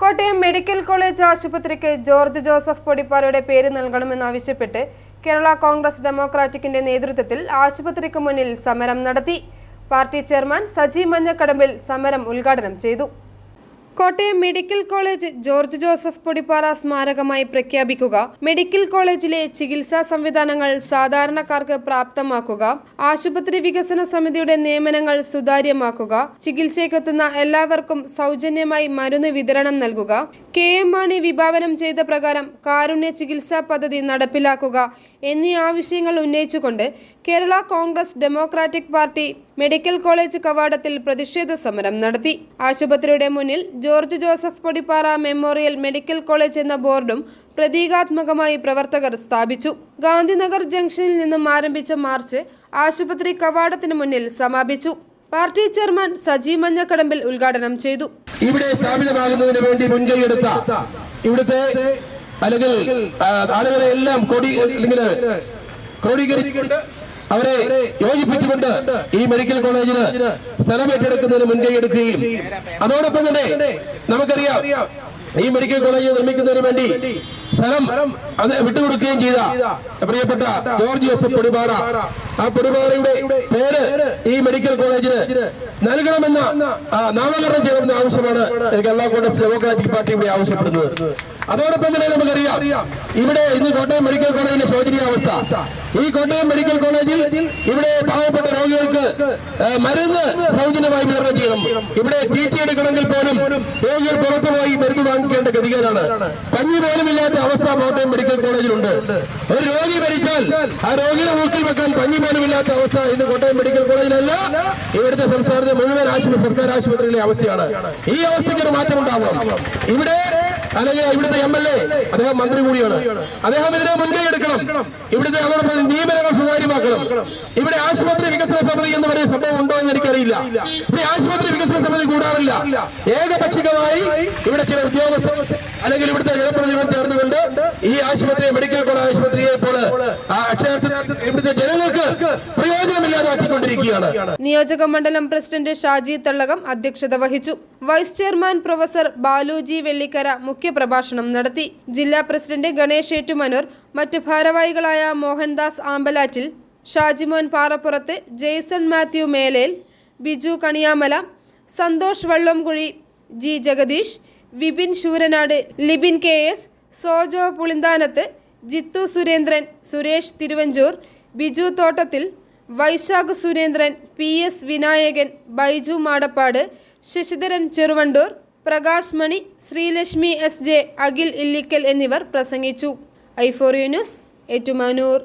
Kottayam medical college ആശുപത്രിക്ക് George Joseph പൊടിപ്പാലയുടെ പേര് നൽകണമെന്നാവശ്യപ്പെട്ട് കേരള കോൺഗ്രസ് ഡെമോക്രാറ്റിക്കിന്റെ നേതൃത്വത്തിൽ ആശുപത്രിക്ക് മുന്നിൽ സമരം നടത്തി. പാർട്ടി ചെയർമാൻ സജി മഞ്ഞക്കടമ്പിൽ സമരം ഉദ്ഘാടനം ചെയ്തു. Kottayam medical college George Joseph Podippara സ്മാരകമായി പ്രഖ്യാപിക്കുക. മെഡിക്കൽ കോളേജിലെ ചികിത്സാ സംവിധാനങ്ങൾ സാധാരണക്കാർക്ക് പ്രാപ്തമാക്കുക. ആശുപത്രി വികസന സമിതിയുടെ നിയമനങ്ങൾ സുതാര്യമാക്കുക. ചികിത്സയ്ക്കെത്തുന്ന എല്ലാവർക്കും സൗജന്യമായി മരുന്ന് വിതരണം നൽകുക. കെ എം മാണി വിഭാവനം ചെയ്ത പ്രകാരം കാരുണ്യ ചികിത്സാ പദ്ധതി നടപ്പിലാക്കുക എന്നീ ആവശ്യങ്ങൾ ഉന്നയിച്ചുകൊണ്ട് Kerala Congress democratic party medical college കവാടത്തിൽ പ്രതിഷേധ സമരം നടത്തി. ആശുപത്രിയുടെ മുന്നിൽ George Joseph Podippara memorial medical college എന്ന ബോർഡും പ്രതീകാത്മകമായി പ്രവർത്തകർ സ്ഥാപിച്ചു. ഗാന്ധിനഗർ ജംഗ്ഷനിൽ നിന്നും ആരംഭിച്ച മാർച്ച് ആശുപത്രി കവാടത്തിന് മുന്നിൽ സമാപിച്ചു. പാർട്ടി ചെയർമാൻ സജി മഞ്ഞക്കടമ്പിൽ ഉദ്ഘാടനം ചെയ്തു. ഇവിടെ സ്ഥാപിതമാകുന്നതിന് വേണ്ടി മുൻകൈയെടുത്ത ഇവിടുത്തെ അല്ലെങ്കിൽ ആളുകളെ എല്ലാം കോടി അല്ലെങ്കിൽ ക്രോഡീകരിച്ചുകൊണ്ട് അവരെ യോജിപ്പിച്ചുകൊണ്ട് ഈ മെഡിക്കൽ കോളേജിന് സ്ഥലം ഏറ്റെടുക്കുന്നതിന് മുൻകൈയെടുക്കുകയും അതോടൊപ്പം തന്നെ നമുക്കറിയാം ഈ മെഡിക്കൽ കോളേജ് നിർമ്മിക്കുന്നതിന് വേണ്ടി സ്ഥലം അത് വിട്ടുകൊടുക്കുകയും ചെയ്ത പ്രിയപ്പെട്ട ജോർജ് ജോസഫ് പൊടിപാറ ആ പൊടിപാറയുടെ പേര് ഈ മെഡിക്കൽ കോളേജിന് നൽകണമെന്ന നാമകരണം ചെയ്യണമെന്ന ആവശ്യമാണ് കേരള കോൺഗ്രസ് ഡെമോക്രാറ്റിക് പാർട്ടി ഇവിടെ ആവശ്യപ്പെടുന്നത്. അതോടൊപ്പം തന്നെ നമുക്കറിയാം ഇവിടെ ഇന്ന് കോട്ടയം മെഡിക്കൽ കോളേജിന്റെ ശോചനീയാവസ്ഥ ഈ കോട്ടയം മെഡിക്കൽ കോളേജിൽ ഇവിടെ പാവപ്പെട്ട രോഗികൾക്ക് മരുന്ന് സൗജന്യമായി വിതരണം ചെയ്യണം. ഇവിടെ ചീറ്റി എടുക്കണമെങ്കിൽ പോലും രോഗികൾ പുറത്തു പോയി മരുന്ന് വാങ്ങിക്കേണ്ട ഗതികേടാണ്. കഞ്ഞി പോലും ഇല്ലാത്ത അവസ്ഥ കോട്ടയം മെഡിക്കൽ കോളേജിലുണ്ട്. ഒരു രോഗി മരിച്ചാൽ ആ രോഗിയുടെ മൂക്കിൽ വെക്കാൻ കഞ്ഞി പോലും ഇല്ലാത്ത അവസ്ഥ ഇന്ന് കോട്ടയം മെഡിക്കൽ കോളേജിലല്ല. ഇവിടുത്തെ സംസ്ഥാനത്തെ മുഴുവൻ ആശുപത്രി സർക്കാർ ആശുപത്രിയിലെ അവസ്ഥയാണ്. ഈ അവസ്ഥയ്ക്ക് ഒരു മാറ്റം ഉണ്ടാവണം ഇവിടെ അല്ലെങ്കിൽ ഇവിടുത്തെ എം എൽ എ അദ്ദേഹം മന്ത്രി കൂടിയാണ്. അദ്ദേഹം ഇതിനെ മുൻകൈ എടുക്കണം. ഇവിടുത്തെ അവരുടെ നിയമനങ്ങൾ സുതാര്യമാക്കണം. ഇവിടെ ആശുപത്രി വികസന സമിതി എന്ന് പറയുന്ന സംഭവം ഉണ്ടോ എന്ന് എനിക്കറിയില്ല. ഇവിടെ ആശുപത്രി വികസന സമിതി കൂടാറില്ല. ഏകപക്ഷികമായി ഇവിടെ ചില ഉദ്യോഗസ്ഥർ അല്ലെങ്കിൽ ഇവിടുത്തെ ജനപ്രതിനിധികൾ ചേർന്നുകൊണ്ട് ഈ ആശുപത്രി മെഡിക്കൽ കോളേജ് ആശുപത്രിയെ ഇപ്പോൾ ആ അക്ഷരാർത്ഥത്തിൽ ഇവിടുത്തെ ജനങ്ങൾക്ക് പ്രയോജനമില്ലാതാക്കിക്കൊണ്ടിരിക്കുകയാണ് നിയോജക മണ്ഡലം പ്രസിഡന്റ് ഷാജി തള്ളകം അധ്യക്ഷത വഹിച്ചു. Vice chairman professor Baluji Vellikkara മുഖ്യപ്രഭാഷണം നടത്തി. ജില്ലാ പ്രസിഡന്റ് ഗണേഷ് ഏറ്റുമനൂർ മറ്റ് ഭാരവാഹികളായ Mohandas Ambalattil Shajimon Parappurath Jaison Mathew Melel Biju Kaniyamala Santhosh Vallamkuzhi G Jagadish Vipin Sooranad Libin K S Sojo Pulinthanath Jithu Surendran Suresh Thiruvanchoor Biju Thottathil Vaisakh Surendran P S Vinayakan Baiju Madappad Sasidharan Cheruvandoor Prakash Mani Sreelakshmi S J Akhil Illikkal എന്നിവർ പ്രസംഗിച്ചു. ഐഫോറിയ news Ettumanoor.